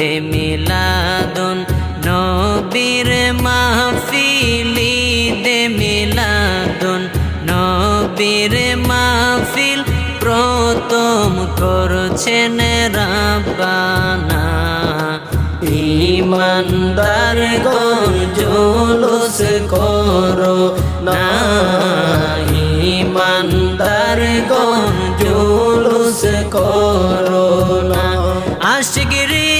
ঈদে মিলাদুন নবীর মাহফিল ঈদে মিলাদুন নবীর মাহফিল প্রথম করছেন রাব্বানা। ইমানদার গঞ্জুলুস করো না। ইমানদার গঞ্জুলুস করো না। আশগিরি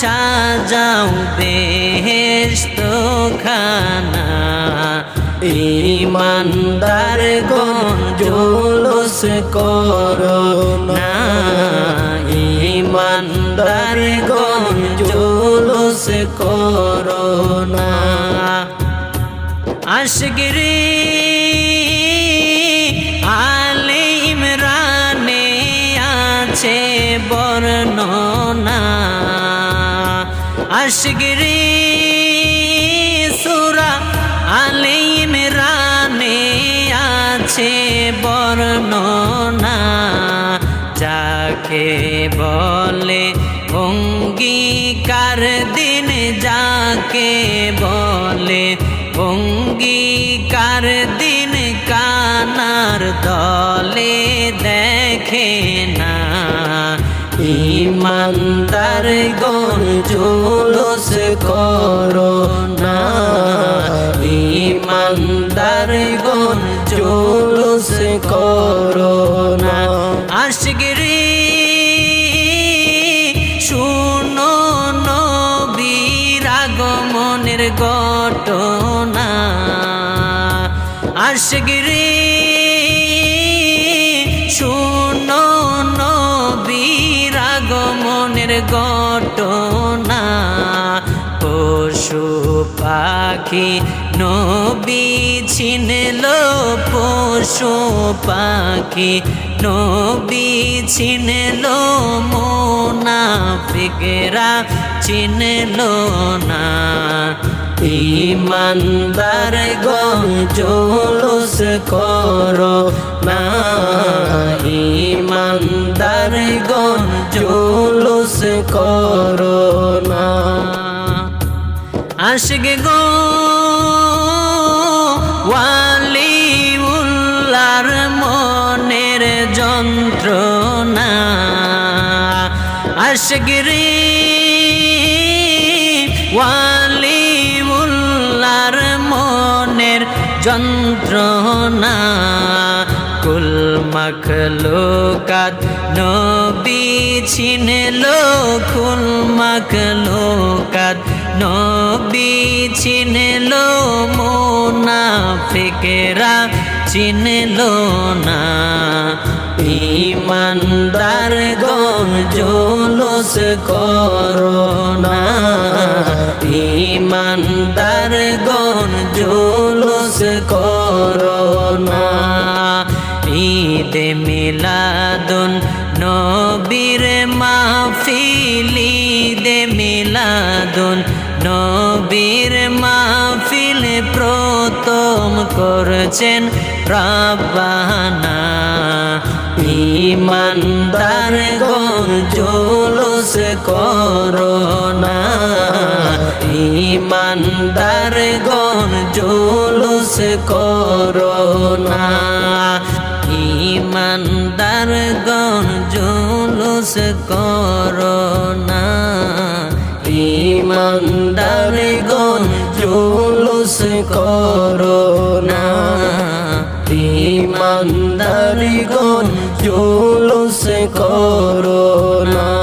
সাজাও বেহেস্ত খানা ইমানদার গঞ্জুলুস করো ইমানদার গঞ্জুলুস করো আশগিরি আলে ইমরানে আছে বর্ণনা। আশগিরি সুরা আলে ইমরানে আছে বর্ণনা। যাকে বলে অঙ্গীকার দিন, যাকে বলে অঙ্গীকার দিন, কানার দলে দেখে ইমানদার গঞ্জুলুস করো না। ইমানদার গঞ্জুলুস করো না। আশগিরি শুনো নবীর আগমনের ঘটনা। আশগিরি আগমনের ঘটনা, পশু পাখি, নবী ছিনল পশু পাখি, নবী ছিনল মোনাফিকেরা চিনল না। ইমানদার গঞ্জুলুস করো না ইমানদার গঞ্জুলুস করো না। আশিক গো ওয়ালি উল্লার মনের যন্ত্রণা। আশগিরি ওয়ালি উল্লার মনের যন্ত্রণা। মখলুকাত। নবী ছিনল কুল মখলুকাত। নবী ছিনল মোনাফিকেরা চিনল না। ইমানদার গঞ্জুলুস করো না। ইমানদার গঞ্জুলুস করো না। ঈদ মিলাদুন নবীর মাহফিল ঈদ মিলাদুন নবীর মাহফিল প্রথম করছেন রাব্বানা। ইমানদার গঞ্জুলুস করো না। ইমানদার গঞ্জুলুস করো না। জুলুস করোনা ইমানদার গণ জুলুস করোনা ইমানদার গণ জুলুস করোনা